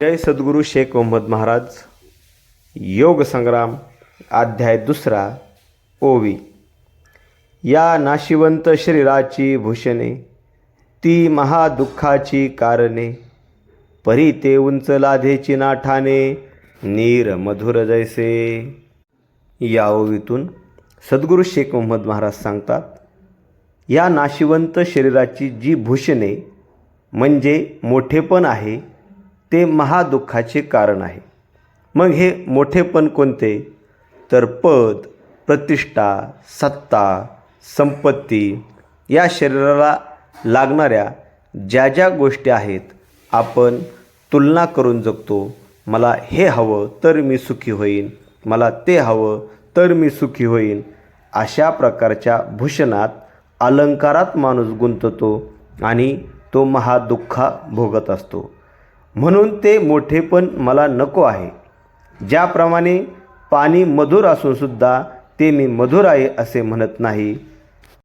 जय सद्गुरू शेख मोहम्मद महाराज योग संग्राम अध्याय दुसरा ओवी. या नाशिवंत शरीराची भूषणे ती महादुःखाची कारणे परी ते उंच लाधेची नाठाने नीर मधुर जैसे. या ओवीतून सद्गुरू शेख मोहम्मद महाराज सांगतात या नाशिवंत शरीराची जी भूषणे म्हणजे मोठेपण आहे ते महादुःखाचे कारण आहे. मग हे मोठेपण कोणते? तर पद प्रतिष्ठा सत्ता संपत्ती या शरीराला लागणाऱ्या ज्या ज्या गोष्टी आहेत आपण तुलना करून जगतो. मला हे हवं तर मी सुखी होईन. मला ते हवं तर मी सुखी होईन. अशा प्रकारच्या भूषणात अलंकारात माणूस गुंततो आणि तो महादुःखा भोगत असतो. म्हणून ते मोठेपण मला नको आहे. ज्याप्रमाणे पाणी मधुर असूनसुद्धा ते मी मधुर आहे असे म्हणत नाही.